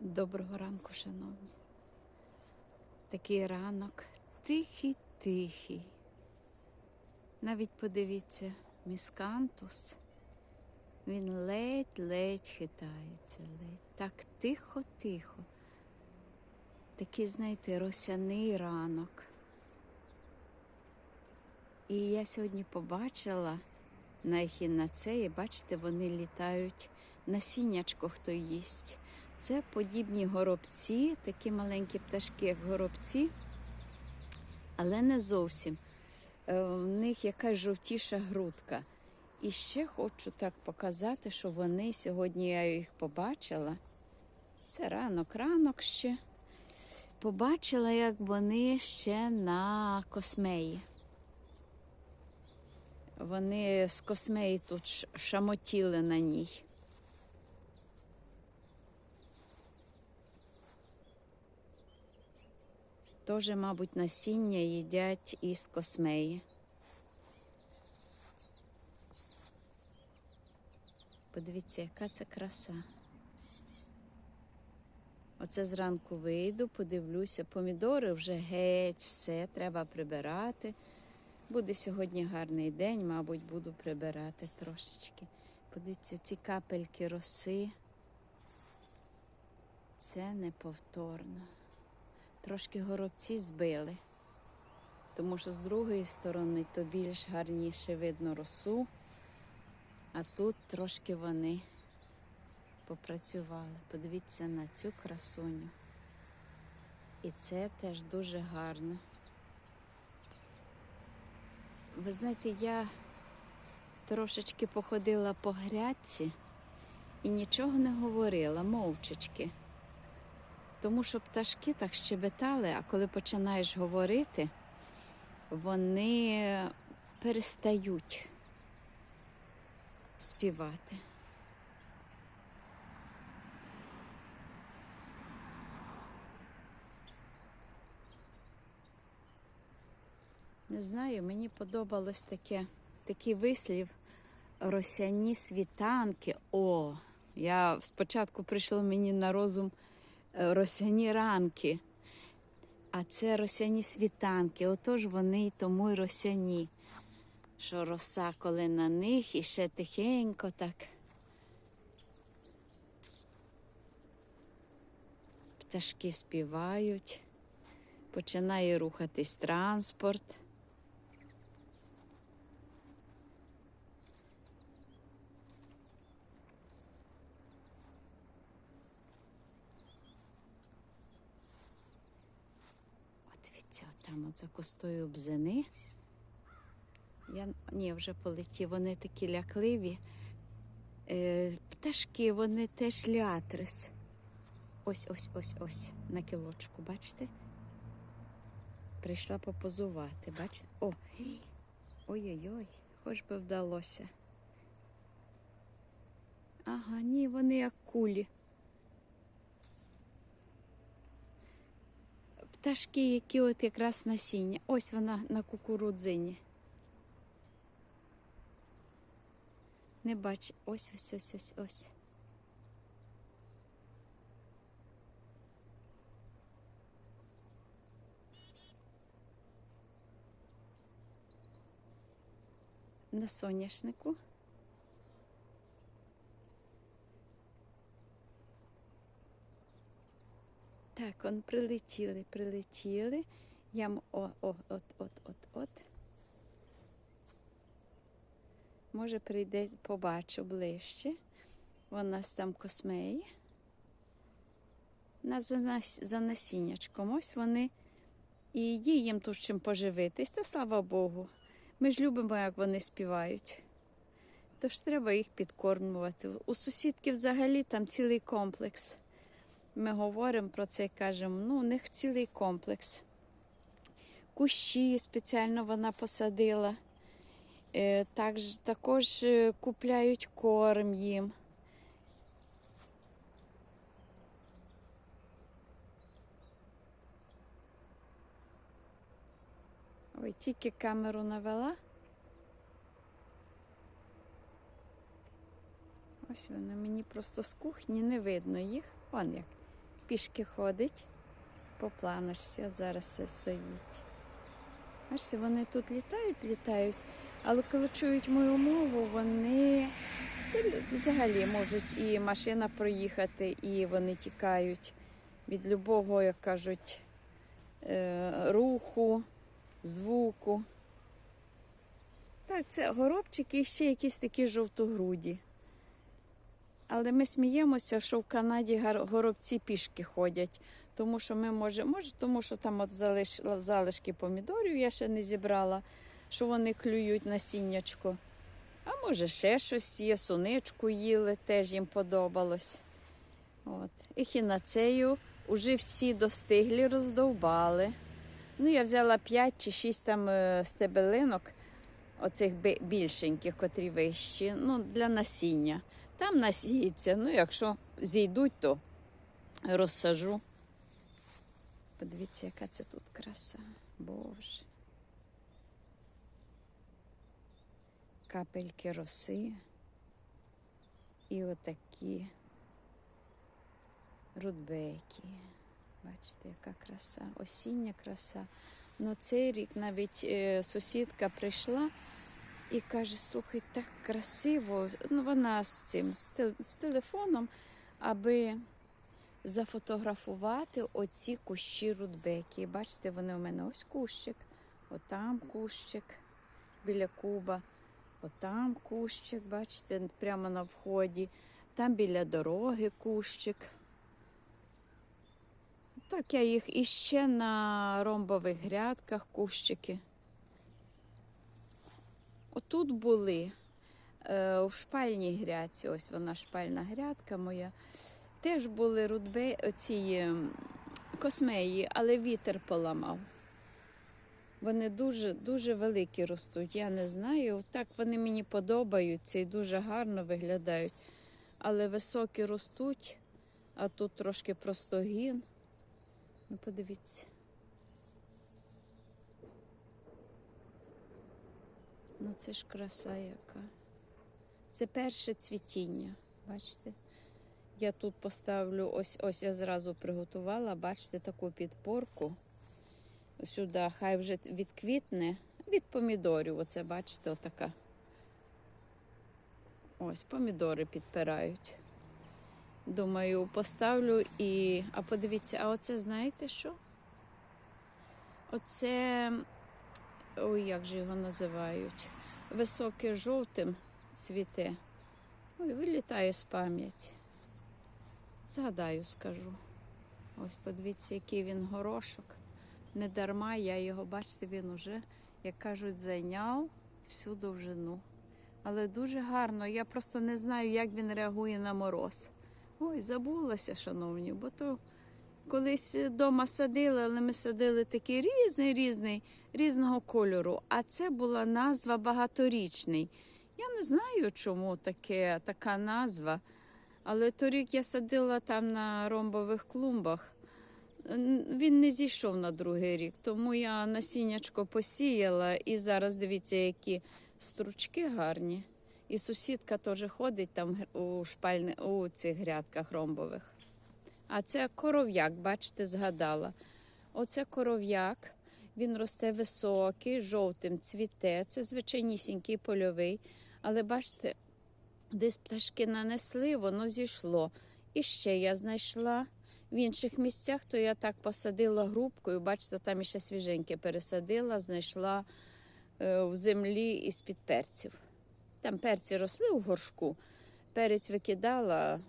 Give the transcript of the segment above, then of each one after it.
Доброго ранку, шановні. Такий ранок тихий-тихий. Навіть подивіться, міскантус. Він ледь-ледь хитається, ледь. Так тихо-тихо. Такий, знаєте, росяний ранок. І я сьогодні побачила на ехінацеї, бачите, вони літають на насіннячко, хто їсть. Це подібні горобці, такі маленькі пташки, як горобці, але не зовсім. Е, В них якась жовтіша грудка. І ще хочу так показати, що вони сьогодні я їх побачила. Це ранок, ранок ще. Побачила, як вони ще на космеї. Вони з космеї тут шамотіли на ній. Тоже, мабуть, насіння їдять із космеї. Подивіться, яка це краса. Оце зранку вийду, подивлюся, помідори вже геть, все, треба прибирати. Буде сьогодні гарний день, мабуть, буду прибирати трошечки. Подивіться, ці капельки роси. Це неповторно. Трошки горобці збили, тому що з другої сторони то більш гарніше видно росу, а тут трошки вони попрацювали. Подивіться на цю красуню. І це теж дуже гарно. Ви знаєте, я трошечки походила по грядці і нічого не говорила, мовчечки. Тому що пташки так щебетали, а коли починаєш говорити, вони перестають співати. Не знаю, мені подобалось таке, такий вислів росяні світанки. О, я спочатку прийшло мені на розум росяні ранки, а це росяні світанки. Отож вони й тому й росяні. Що роса, коли на них, і ще тихенько так. Пташки співають, починає рухатись транспорт. От за кустою бзини. Я ні, вже полетів. Вони такі лякливі. Е, пташки, вони теж лятрис. Ось, ось, ось, ось. На кілочку, бачите? Прийшла попозувати, бачите? О! Ой-ой-ой, хоч би вдалося. Ага, ні, вони як кулі. Пташки, які от якраз насіння. Ось вона на кукурудзині. Не бач, ось ось ось ось ось. На соняшнику. Так, он прилетіли, прилетіли. Я о, о, от, от, от, от. Може, прийде, побачу ближче. Вон нас там космеї. На за, нас- за насіннячком. Ось вони. І є їм тут чим поживитись, та слава Богу. Ми ж любимо, як вони співають. Тож треба їх підкормувати. У сусідки взагалі там цілий комплекс. Ми говоримо про це і кажемо, ну, у них цілий комплекс. Кущі спеціально вона посадила. Е, також, також е, купляють корм їм. Ой, тільки камеру навела. Ось вони мені просто з кухні не видно їх. Вон як пішки ходить по планочці. От зараз все стоїть. Бачите, вони тут літають, літають, але коли чують мою мову, вони взагалі можуть і машина проїхати, і вони тікають від любого, як кажуть, е, руху, звуку. Так, це горобчики і ще якісь такі жовтогруді. Але ми сміємося, що в Канаді горобці пішки ходять. Тому що ми можемо, може, тому що там от залиш, залишки помідорів я ще не зібрала, що вони клюють насіннячко. А може ще щось є, суничку їли, теж їм подобалось. От. І хінацею вже всі достиглі, роздовбали. Ну, я взяла 5 чи 6 там е, стебелинок, оцих більшеньких, котрі вищі, ну, для насіння. Там насіється. Ну, якщо зійдуть, то розсажу. Подивіться, яка це тут краса. Боже. Капельки роси. І отакі рудбеки. Бачите, яка краса, осіння краса. Ну цей рік навіть е, сусідка прийшла і каже: слухай, так красиво. Ну, вона з цим з, те- з телефоном, аби зафотографувати оці кущі рудбеки. Бачите, вони у мене ось кущик, отам кущик біля куба, отам кущик, бачите, прямо на вході, там біля дороги кущик. Так, я їх іще на ромбових грядках кущики. Отут були е, у шпальній грядці, ось вона шпальна грядка моя. Теж були рудбе, ці ем, космеї, але вітер поламав. Вони дуже дуже великі ростуть. Я не знаю. Так вони мені подобаються і дуже гарно виглядають. Але високі ростуть, а тут трошки простогін. Ну, подивіться. Ну, це ж краса яка. Це перше цвітіння. Бачите? Я тут поставлю ось ось я зразу приготувала, бачите, таку підпорку. Сюди хай вже відквітне від помідорів. Оце, бачите, отака. Ось помідори підпирають. Думаю, поставлю і. А подивіться, а оце знаєте що? Оце. Ой, як же його називають? Високе жовтим цвіте. Ой, вилітає з пам'яті. Згадаю, скажу. Ось подивіться, який він горошок. Не дарма я його, бачите, він уже, як кажуть, зайняв всю довжину. Але дуже гарно. Я просто не знаю, як він реагує на мороз. Ой, забулася, шановні, бо то колись вдома садили, але ми садили такий різний, різний, різного кольору. А це була назва багаторічний. Я не знаю, чому таке, така назва. Але торік я садила там на ромбових клумбах. Він не зійшов на другий рік, тому я насіннячко посіяла. І зараз дивіться, які стручки гарні. І сусідка теж ходить там у шпальни, у цих грядках ромбових. А це коров'як, бачите, згадала. Оце коров'як, він росте високий, жовтим цвіте. Це звичайнісінький польовий. Але бачите, десь пташки нанесли, воно зійшло. І ще я знайшла в інших місцях, то я так посадила грубкою. Бачите, там ще свіженьке пересадила, знайшла е, в землі із-під перців. Там перці росли у горшку, перець викидала,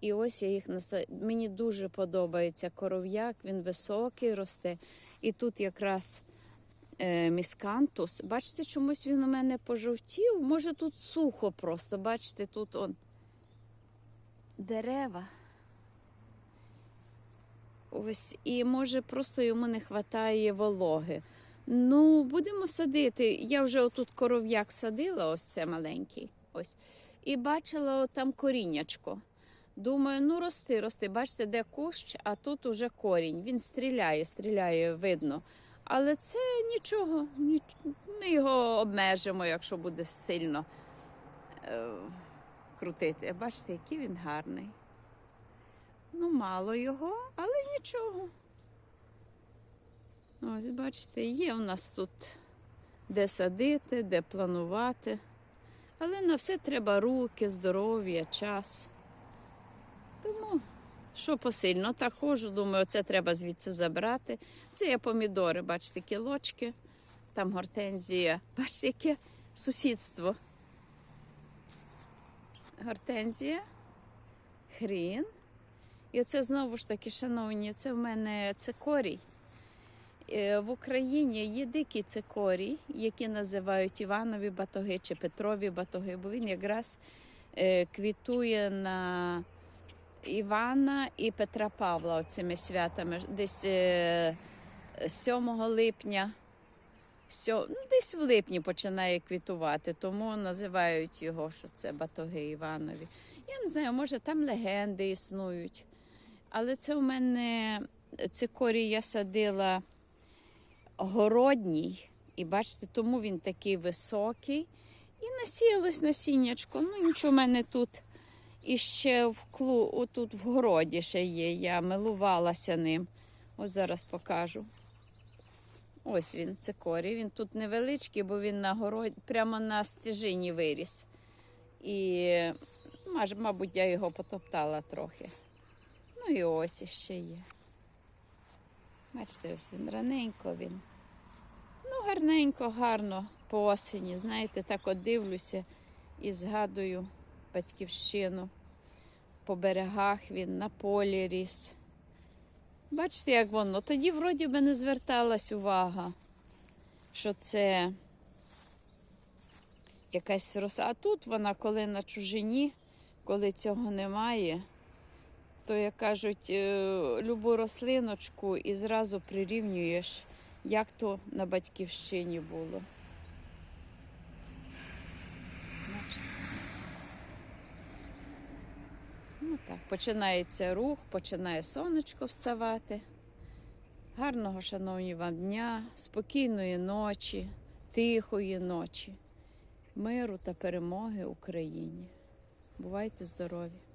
і ось я їх наса... Мені дуже подобається коров'як, він високий росте. І тут якраз е, міскантус. Бачите, чомусь він у мене пожовтів. Може, тут сухо просто. Бачите, тут он дерева. Ось, і може просто йому не вистачає вологи. Ну, будемо садити. Я вже отут коров'як садила, ось це маленький. Ось. І бачила там коріннячко. Думаю, ну рости, рости. Бачите, де кущ, а тут уже корінь. Він стріляє, стріляє, видно. Але це нічого, ніч- ми його обмежимо, якщо буде сильно е, крутити. Бачите, який він гарний. Ну, мало його, але нічого. Ось, бачите, є в нас тут де садити, де планувати. Але на все треба руки, здоров'я, час. Тому, що посильно, так ходжу, думаю, це треба звідси забрати. Це є помідори, бачите, кілочки, там гортензія. Бачите, яке сусідство. Гортензія, хрін. І оце знову ж таки, шановні, це в мене цикорій. Е, В Україні є дикий цикорій, які називають Іванові батоги чи Петрові батоги, бо він якраз е, квітує на Івана і Петра Павла цими святами. Десь е, 7 липня, сьо- ну, десь в липні починає квітувати, тому називають його, що це батоги Іванові. Я не знаю, може там легенди існують. Але це у мене цикорій я садила городній. І бачите, тому він такий високий. І насіялось насіннячко. Ну, нічого в мене тут іще в клу, отут в городі ще є. Я милувалася ним. Ось зараз покажу. Ось він, цикорій. Він тут невеличкий, бо він на городі, прямо на стежині виріс. І, мабуть, я його потоптала трохи. Ну і ось іще є. Бачите, ось він раненько він. Ну, гарненько, гарно по осені. Знаєте, так от дивлюся і згадую батьківщину. По берегах він на полі ріс. Бачите, як воно. Тоді вроді би не зверталась увага, що це якась роса. А тут вона, коли на чужині, коли цього немає, то, як кажуть, е, любу рослиночку і зразу прирівнюєш, як то на батьківщині було. Бачите? Ну так, починається рух, починає сонечко вставати. Гарного, шановні вам дня, спокійної ночі, тихої ночі, миру та перемоги Україні. Бувайте здорові!